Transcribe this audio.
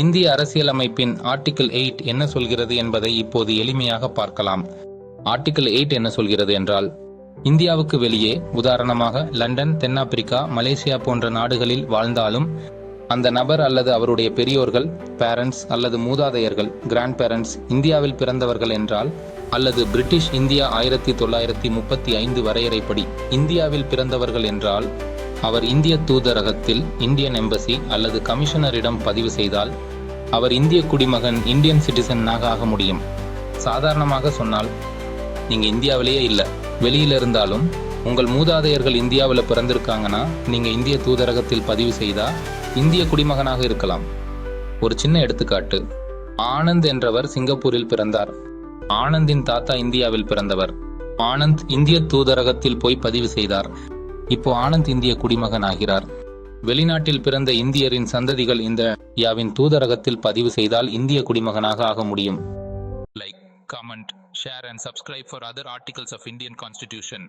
இந்திய அரசியலமைப்பின் article eight என்ன சொல்கிறது என்பதை இப்போது எளிமையாக பார்க்கலாம். ஆர்டிகிள் எயிட் என்ன சொல்கிறது என்றால் இந்தியாவுக்கு வெளியே உதாரணமாக லண்டன் தென்னாப்பிரிக்கா மலேசியா போன்ற நாடுகளில் வாழ்ந்தாலும் அந்த நபர் அல்லது அவருடைய பெரியோர்கள் பேரண்ட்ஸ் அல்லது மூதாதையர்கள் கிராண்ட் பேரண்ட்ஸ் இந்தியாவில் பிறந்தவர்கள் என்றால் அல்லது பிரிட்டிஷ் இந்தியா ஆயிரத்தி தொள்ளாயிரத்தி முப்பத்தி ஐந்து வரையறைப்படி இந்தியாவில் பிறந்தவர்கள் என்றால் அவர் இந்திய தூதரகத்தில் இந்தியன் எம்பசி அல்லது கமிஷனரிடம் பதிவு செய்தால் அவர் இந்திய குடிமகன் இந்தியன் சிட்டிசனாக ஆக முடியும். சாதாரணமாக சொன்னால் நீங்கள் இந்தியாவிலேயே இல்லை. வெளியில இருந்தாலும் உங்கள் மூதாதையர்கள் இந்தியாவில் பிறந்திருக்காங்கன்னா நீங்கள் இந்திய தூதரகத்தில் பதிவு செய்தால் இந்திய குடிமகனாக இருக்கலாம். ஒரு சின்ன எடுத்துக்காட்டு. ஆனந்த் என்றவர் சிங்கப்பூரில் பிறந்தார். ஆனந்தின் தாத்தா இந்தியாவில் பிறந்தவர். ஆனந்த் இந்திய தூதரகத்தில் போய் பதிவு செய்தார். இப்போ ஆனந்த் இந்திய குடிமகன் ஆகிறார். வெளிநாட்டில் பிறந்த இந்தியரின் சந்ததிகள் இந்த இந்தியாவின் தூதரகத்தில் பதிவு செய்தால் இந்திய குடிமகனாக ஆக முடியும். Like comment share and subscribe for other articles of Indian constitution